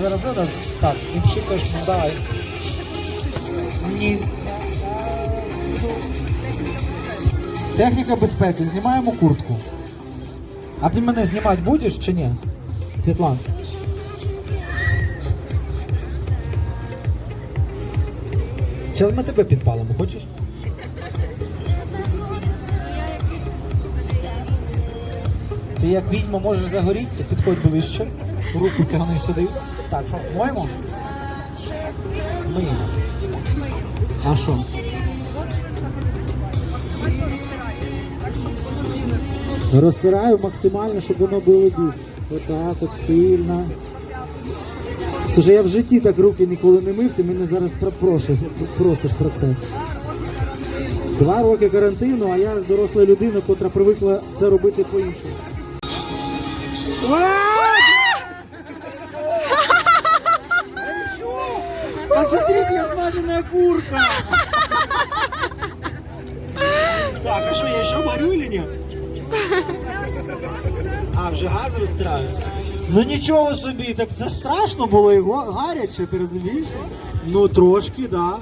Зараз это, так, і пшикаєш, ну давай. Ні. Техніка безпеки, знімаємо куртку. А ти мене знімати будеш чи ні? Світлан. Зараз ми тебе підпалимо, хочеш? Ти як відьма можеш загорітися, підходь ближче, руку тягни сюди. Так, що, моємо? Миємо. А що? Розтираю максимально, щоб воно було бі- Отак, от сильно. Слушай, я в житті так руки ніколи не мив, ти мене зараз просиш про це. Два роки карантину, а я доросла людина, котра привикла це робити по-іншому. Посмотрите, я смаженая курка! Так, а що, я ще варю или ні? А, вже газ розтираюся. Ну нічого собі, так це страшно було і гаряче, ти розумієш? Ну трошки, да.